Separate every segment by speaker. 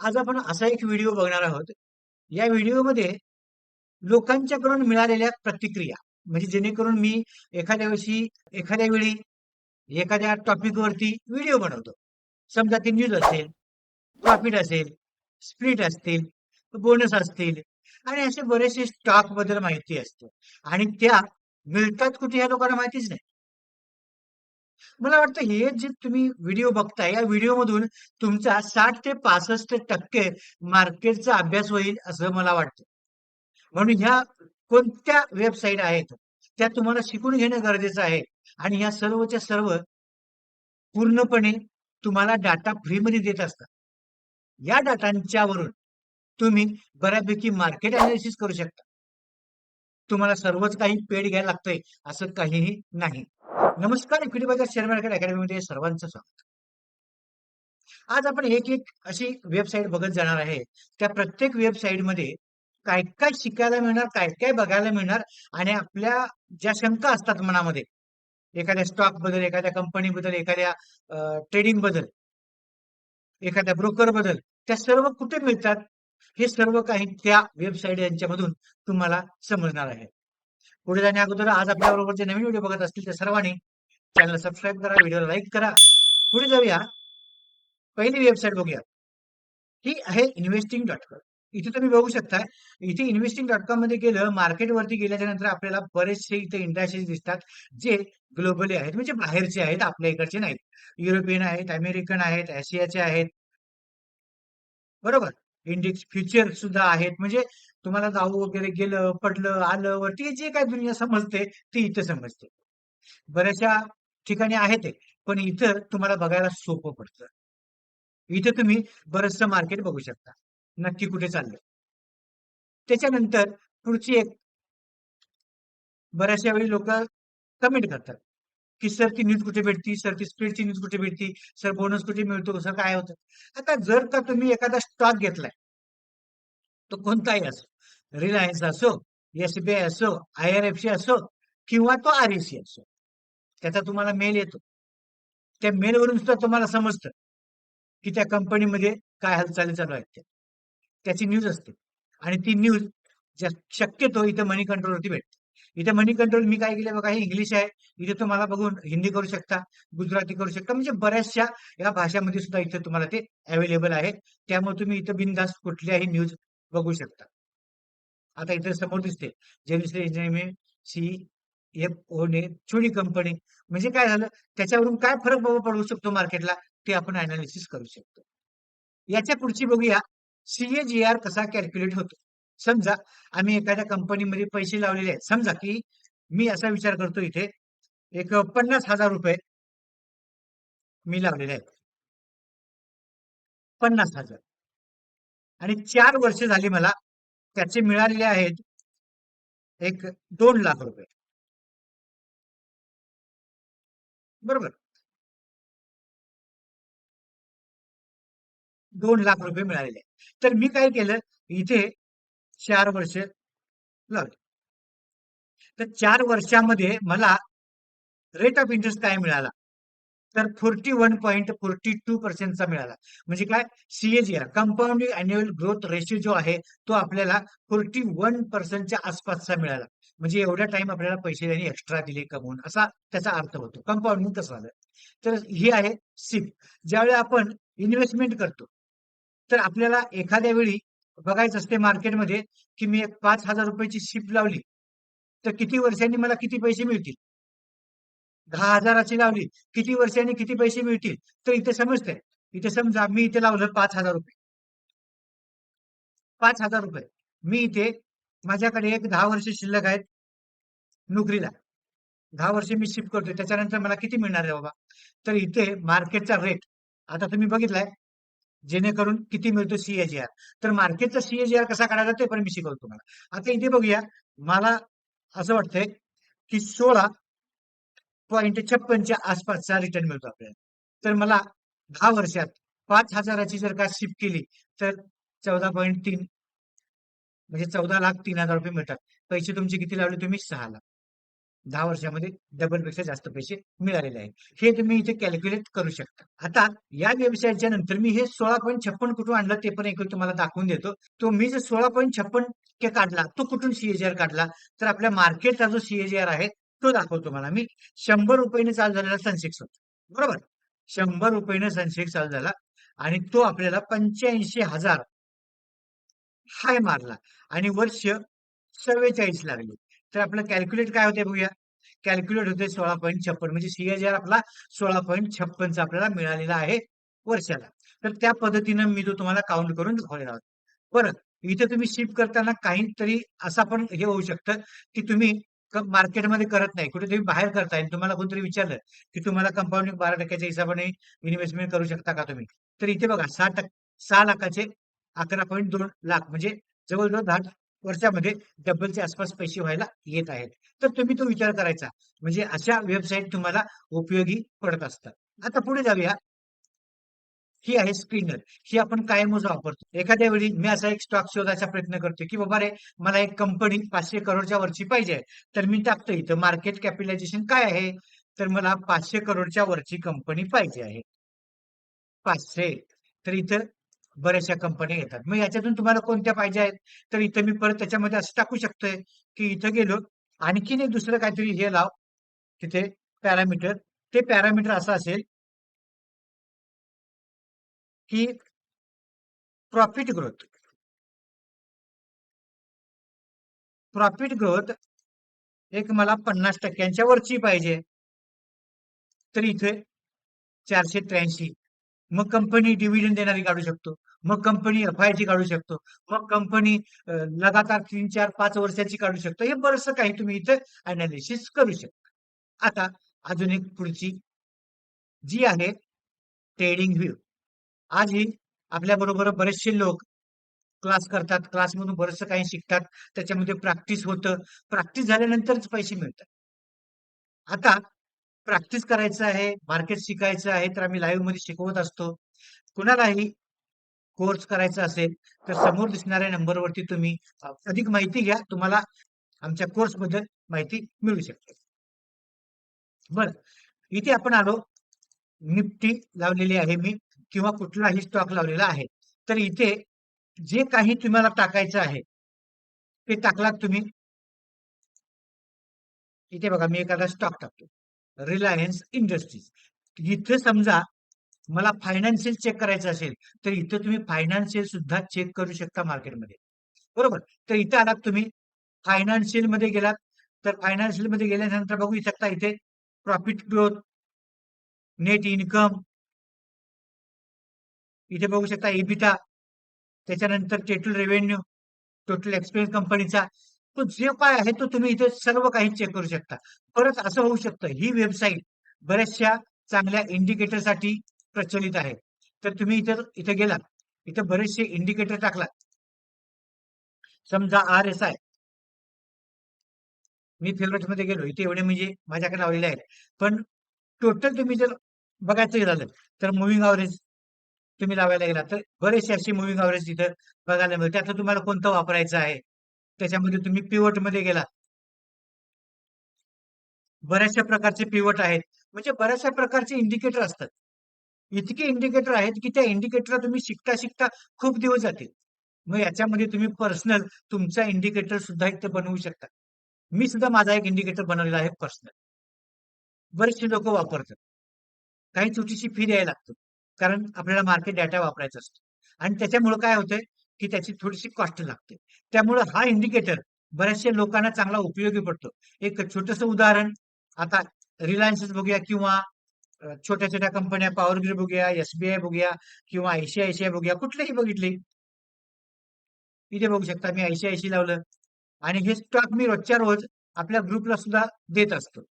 Speaker 1: आज आपण असा एक व्हिडिओ बघणार आहोत. या व्हिडिओमध्ये लोकांच्याकडून मिळालेल्या प्रतिक्रिया म्हणजे जेणेकरून मी एखाद्या वर्षी एखाद्या वेळी एखाद्या टॉपिकवरती व्हिडिओ बनवतो. समजा ती न्यूज असेल, प्रॉफिट असेल, स्प्लिट असतील, बोनस असतील आणि असे बरेचसे स्टॉकबद्दल माहिती असते आणि त्या मिळतात कुठे ह्या लोकांना माहितीच नाही. मला वाटतं हे जे तुम्ही व्हिडिओ बघताय, या व्हिडिओमधून तुमचा 60% ते 65% मार्केटचा अभ्यास होईल असं मला वाटतं. म्हणून ह्या कोणत्या वेबसाईट आहेत, त्या तुम्हाला शिकून घेणं गरजेचं आहे आणि ह्या सर्वच्या सर्व पूर्णपणे तुम्हाला डाटा फ्रीमध्ये देत असतात. या डाटांच्या वरून तुम्ही बऱ्यापैकी मार्केट अनालिसिस करू शकता. तुम्हाला सर्वच काही पेड घ्यायला लागतंय असं काहीही नाही. नमस्कार इक्विटी बाजार शेअर मार्केट अकॅडमीमध्ये सर्वांचं स्वागत. आज आपण एक-एक अशी वेबसाईट बघत जाणार आहे. त्या प्रत्येक वेबसाईटमध्ये काय-काय शिकायला मिळणार, काय-काय बघायला मिळणार आणि आपल्या ज्या शंका असतात मनामध्ये, एखाद्या स्टॉकबद्दल एखाद्या कंपनीबद्दल, एखाद्या ट्रेडिंगबद्दल एखाद्या ब्रोकरबद्दल त्या सर्व कुठे मिळतात, हे सर्व काही त्या वेबसाईट यांच्यामधून तुम्हाला समजणार आहे. पुढे जाण्या अगोदर आज आपल्याबरोबर जे नवीन व्हिडिओ बघत असतील त्या सर्वांनी चॅनल सबस्क्राईब करा, व्हिडिओला लाईक करा. पुढे जाऊया. पहिली वेबसाईट बघूया. ही आहे इन्व्हेस्टिंग डॉट कॉम इथे तुम्ही बघू शकता. इथे इन्व्हेस्टिंग डॉट कॉममध्ये गेलं, मार्केटवरती गेल्याच्यानंतर आपल्याला बरेचसे इथे इंडस्ट्रीज दिसतात, जे ग्लोबली आहेत, म्हणजे बाहेरचे आहेत, आपल्या इकडचे नाहीत. युरोपियन आहेत, अमेरिकन आहेत, आशियाचे आहेत. बरोबर? इंडेक्स फ्युचर सुद्धा आहेत. म्हणजे तुम्हाला जाऊ वगैरे गेलं, पडलं, आलं, वरती जे काही दुनिया समजते, ती इथं समजते. बऱ्याचशा ठिकाणी आहे ते, पण इथं तुम्हाला बघायला सोपं पडतं. इथे तुम्ही बरचसं मार्केट बघू शकता. नक्की कुठे चाललंय. त्याच्यानंतर पुढची एक बऱ्याचशा वेळी लोक कमेंट करतात, की "सर ती न्यूज कुठे भेटती? सर ती स्प्लिटची न्यूज कुठे भेटती? सर बोनस कुठे मिळतो? सर काय होतं?" आता जर का तुम्ही एखादा स्टॉक घेतलाय तो कोणताही असो. रिलायन्स असो, एस-बी-आय असो, आय-आर-एफ-सी असो किंवा तो आर-ई-सी असो. त्याचा तुम्हाला मेल येतो. त्या मेलवरून सुद्धा तुम्हाला समजतं, की त्या कंपनीमध्ये काय हालचाली चालू आहेत त्या. त्याची न्यूज असते आणि ती न्यूज ज्या शक्यतो इथे मनी कंट्रोलवरती भेटते. इथे मनी कंट्रोल मी काय केलं बघा, हे इंग्लिश आहे. इथे तुम्हाला बघून हिंदी करू शकता, गुजराती करू शकता. म्हणजे बऱ्याचशा या भाषामध्ये सुद्धा इथे तुम्हाला ते अवेलेबल आहे. त्यामुळे तुम्ही इथं बिनधास्त कुठल्याही न्यूज बघू शकता. आता इथे समोर दिसते. जेनेसिस इंजिनिअरिंग सी-एफ-ओने छोटी कंपनी. म्हणजे काय झालं, त्याच्यावरून काय फरक बाबा पडू शकतो मार्केटला, ते आपण एनालिसिस करू शकतो. याच्या पुढची बघूया, सीएजीआर कसा कॅल्क्युलेट होतो. समजा आम्ही एखाद्या कंपनीमध्ये पैसे लावलेले आहेत. समजा की मी असा विचार करतो इथे, एक पन्नास हजार रुपये मी लावलेले आहेत. 50,000 आणि चार वर्ष झाली मला त्याचे मिळालेले आहेत एक दोन लाख रुपये बरोबर. ₹2,00,000 मिळालेले तर मी काय केलं, इथे चार वर्ष लावले तर चार वर्षामध्ये मला रेट ऑफ इंटरेस्ट काय मिळाला? तर forty one point forty two पर्सेंटचा मिळाला. म्हणजे काय CAGR compounding annual growth ratio जो आहे, तो आपल्याला फोर्टी वन पर्सेंटच्या आसपासचा मिळाला. म्हणजे एवढा टाइम आपल्याला पैसे त्यांनी एक्स्ट्रा दिले कमवून, असा त्याचा अर्थ होतो. कंपाऊंडिंग तसं झालं. तर ही आहे सिप. ज्यावेळी आपण इन्व्हेस्टमेंट करतो, तर आपल्याला एखाद्या वेळी बघायचं असते मार्केटमध्ये, की मी एक ₹5,000 ची सिप लावली, तर किती वर्षांनी मला किती पैसे मिळतील? दहा हजाराची लावली, किती वर्षांनी किती पैसे मिळतील? तर इथे समजतंय. इथे समजा मी इथे लावलं ₹5,000 ₹5,000 मी इथे माझ्याकडे एक दहा वर्ष शिल्लक आहेत नोकरीला. दहा वर्ष मी शिफ्ट करतोय. त्याच्यानंतर मला किती मिळणार आहे बाबा? तर इथे मार्केटचा रेट आता तुम्ही बघितलाय, जेणेकरून किती मिळतो सीएजीआर तर मार्केटचा सीएजीआर कसा काढायचा ते पण मी शिकवतो तुम्हाला. आता इथे बघूया, मला असं वाटतंय, की सोळा पॉईंट छप्पनच्या आसपासचा रिटर्न मिळतो आपल्याला. तर मला दहा वर्षात पाच हजाराची जर का शिफ्ट केली, तर 14.3 म्हणजे ₹14,03,000 मिळतात. पैसे तुमचे किती लावले तुम्ही? सहा लाख दहा वर्षामध्ये डबलपेक्षा जास्त पैसे मिळालेले आहेत. हे तुम्ही इथे कॅल्क्युलेट करू शकता. आता या व्यवसायाच्या नंतर मी हे सोळा पॉईंट छप्पन कुठून आणलं ते पण एक तुम्हाला दाखवून देतो. तो मी जे सोळा पॉईंट छप्पन काढला तो कुठून सीएजीआर काढला तर आपल्या मार्केटचा जो सीएजीआर आहे तो दाखवतो मला मी. शंभर रुपयेने चालू झालेला सनसेक्स होता. बरोबर? शंभर रुपयेने सनसेक्स चालू झाला आणि तो आपल्याला पंच्याऐंशी हजार हाय मारला आणि वर्ष चव्वेचाळीस लागले. तर आपलं कॅल्क्युलेट काय होते बघूया. कॅल्क्युलेट होते सोळा पॉईंट छप्पन. म्हणजे सीएजीआर आपला सोळा पॉईंट छप्पनचा आपल्याला मिळालेला आहे वर्षाला. तर त्या पद्धतीनं मी तो तुम्हाला काउंट करून दाखवलेला होता. बरं इथे तुम्ही शिफ्ट करताना काहीतरी असा पण हे होऊ शकतं की तुम्ही मार्केटमध्ये करत नाही. कुठे तुम्ही बाहेर करताय. तुम्हाला कोणतरी विचारलं की तुम्हाला कंपाऊंडिंग बारा टक्क्याच्या हिशोबाने इन्व्हेस्टमेंट करू शकता का तुम्ही? तर इथे बघा सहा टक्के सहा लाखाचे अकरा पॉईंट दोन लाख. म्हणजे जवळजवळ दहा वर्षामध्ये डबलच्या आसपास पैसे व्हायला येत आहेत. तर तुम्ही तो विचार करायचा. म्हणजे अशा वेबसाईट तुम्हाला उपयोगी पडत असतात. आता पुढे जाऊया. ही आहे स्क्रीनर ही आपण कायमच वापरतो. एखाद्या वेळी मी असा एक स्टॉक शोधायचा प्रयत्न करतो की बाबा रे मला एक कंपनी पाचशे करोडच्या वरची पाहिजे. तर मी टाकतो इथं मार्केट कॅपिटलायझेशन काय आहे? तर मला पाचशे करोडच्या वरची कंपनी पाहिजे आहे. पाचशे. तर इथं बऱ्याचशा कंपन्या येतात. मग याच्यातून तुम्हाला कोणत्या पाहिजे आहेत? तर इथं मी परत त्याच्यामध्ये असं टाकू शकतोय की इथं गेलो आणखीन एक दुसरं काहीतरी हे लाव तिथे पॅरामीटर. ते पॅरामीटर असं असेल की प्रॉफिट ग्रोथ. प्रॉफिट ग्रोथ एक मला पन्नास टक्क्यांच्या वरची पाहिजे. तर इथे चारशे त्र्याऐंशी. मग कंपनी डिव्हिडंड देणारी काढू शकतो. मग कंपनी एफ आय ची काढू शकतो. मग कंपनी लगातार तीन चार पाच वर्षाची काढू शकतो. हे बरंचसं काही तुम्ही इथं अनालिसिस करू शकता. आता अजून एक पुढची जी आहे ट्रेडिंग व्ह्यू आजही आपल्या बरोबर बरेचसे लोक क्लास करतात. क्लासमधून बरंचसं काही शिकतात. त्याच्यामध्ये प्रॅक्टिस होतं. प्रॅक्टिस झाल्यानंतरच पैसे मिळतात. आता प्रॅक्टिस करायचं आहे मार्केट शिकायचं आहे तर आम्ही लाईव्हमध्ये शिकवत असतो. कुणालाही कोर्स करायचा असेल तर समोर दिसणाऱ्या नंबरवरती तुम्ही अधिक माहिती घ्या. तुम्हाला आमच्या कोर्सबद्दल माहिती मिळू शकते. बर. इथे आपण आलो. निफ्टी लावलेली आहे मी किंवा कुठलाही स्टॉक लावलेला आहे. तर इथे जे काही तुम्हाला टाकायचं आहे ते टाकलात तुम्ही. इथे बघा मी एखादा स्टॉक टाकतो. रिलायन्स इंडस्ट्रीज इथे समजा मला फायनान्शियल चेक करायचं असेल तर इथं तुम्ही फायनान्शियल सुद्धा चेक करू शकता मार्केटमध्ये बरोबर? तर इथे आलात तुम्ही. फायनान्शियलमध्ये गेलात. तर फायनान्शियलमध्ये गेल्यानंतर बघू शकता इथे प्रॉफिट ग्रोथ नेट इन्कम इथे बघू शकता एबिटा त्याच्यानंतर टोटल रेव्हेन्यू टोटल एक्सपेन्स कंपनीचा तो जे काय आहे तो तुम्ही इथे सर्व काही चेक करू शकता. परत असं होऊ शकतं ही वेबसाईट बऱ्याचशा चांगल्या इंडिकेटरसाठी प्रचलित आहे. तर तुम्ही इथं इथे गेला. इथे बरेचसे इंडिकेटर टाकला. समजा आर एस आय मी फेवरेटमध्ये गेलो. इथे एवढे म्हणजे माझ्याकडे लावलेले आहेत. पण टोटल तुम्ही जर बघायचं झालं तर मुव्हिंग अवरेज तुम्ही लावायला गेला तर बरेचसे असे मुव्हिंग अवरेज तिथं बघायला मिळते त्यातलं तुम्हाला कोणतं वापरायचं आहे? त्याच्यामध्ये तुम्ही पिवटमध्ये गेला. बऱ्याचशा प्रकारचे पिवट आहेत. म्हणजे बऱ्याचशा प्रकारचे इंडिकेटर असतात. इतके इंडिकेटर आहेत की त्या इंडिकेटरला तुम्ही शिकता शिकता खूप दिवस जातील. मग याच्यामध्ये तुम्ही पर्सनल तुमचा इंडिकेटर सुद्धा इथे बनवू शकता. मी सुद्धा माझा एक इंडिकेटर बनवलेला आहे पर्सनल बरेचसे लोक वापरतात. काही चुकीची फी द्यायला लागतो. कारण आपल्याला मार्केट डाटा वापरायचा असतो. आणि त्याच्यामुळे काय होतंय की त्याची थोडीशी कॉस्ट लागते. त्यामुळे हा इंडिकेटर बऱ्याचशा लोकांना चांगला उपयोगी पडतो. एक छोटस उदाहरण आता रिलायन्स बघूया किंवा छोट्या छोट्या कंपन्या पॉवर ग्रीड बघूया एसबीआय बघूया किंवा आयसीआयसीआय बघूया कुठलीही बघितली. इथे बघू शकता मी आयसीआयसी लावलं. आणि हे स्टॉक मी रोजच्या रोज आपल्या ग्रुपला सुद्धा देत असतो.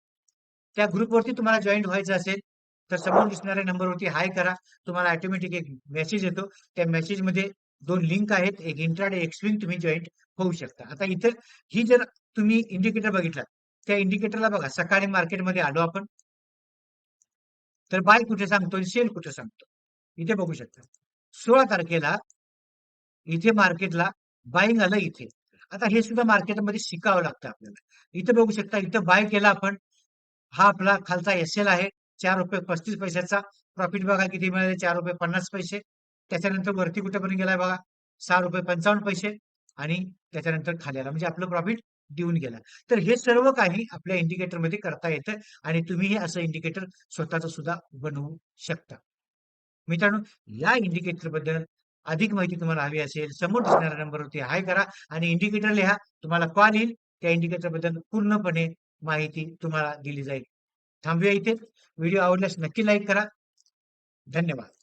Speaker 1: त्या ग्रुपवरती तुम्हाला जॉईन व्हायचं असेल तर समोर दिसणाऱ्या नंबरवरती हाय करा. तुम्हाला ऑटोमॅटिक एक मेसेज येतो. त्या मेसेजमध्ये दोन लिंक आहेत एक इंट्राडे एक स्विंग तुम्ही जॉईन होऊ शकता. आता इथं ही जर तुम्ही इंडिकेटर बघितला त्या इंडिकेटरला बघा. सकाळी मार्केटमध्ये आलो आपण. तर बाय कुठे सांगतो सेल कुठे सांगतो? इथे बघू शकता. सोळा तारखेला इथे मार्केटला बाईंग आलं इथे. आता हे सुद्धा मार्केटमध्ये शिकावं लागतं आपल्याला. इथं बघू शकता इथं बाय केला आपण. हा आपला खालचा एस एल आहे. चार रुपये पस्तीस पैशाचा. प्रॉफिट बघा किती मिळाले? चार रुपये पन्नास पैसे. त्याच्यानंतर वरती कुठेपर्यंत गेलाय बघा? सहा रुपये पंचावन्न पैसे. आणि त्याच्यानंतर खाली आला. म्हणजे आपलं प्रॉफिट देऊन गेला. तर हे सर्व काही आपल्या इंडिकेटरमध्ये करता येतं आणि तुम्ही असं इंडिकेटर स्वतःच सुद्धा बनवू शकता. मित्रांनो या इंडिकेटरबद्दल अधिक माहिती तुम्हाला हवी असेल समोर दिसणाऱ्या नंबरवरती हाय करा आणि इंडिकेटर लिहा. तुम्हाला कॉल येईल. त्या इंडिकेटरबद्दल पूर्णपणे माहिती तुम्हाला दिली जाईल. थांबूया इथे. व्हिडिओ आवडल्यास नक्की लाईक करा. धन्यवाद.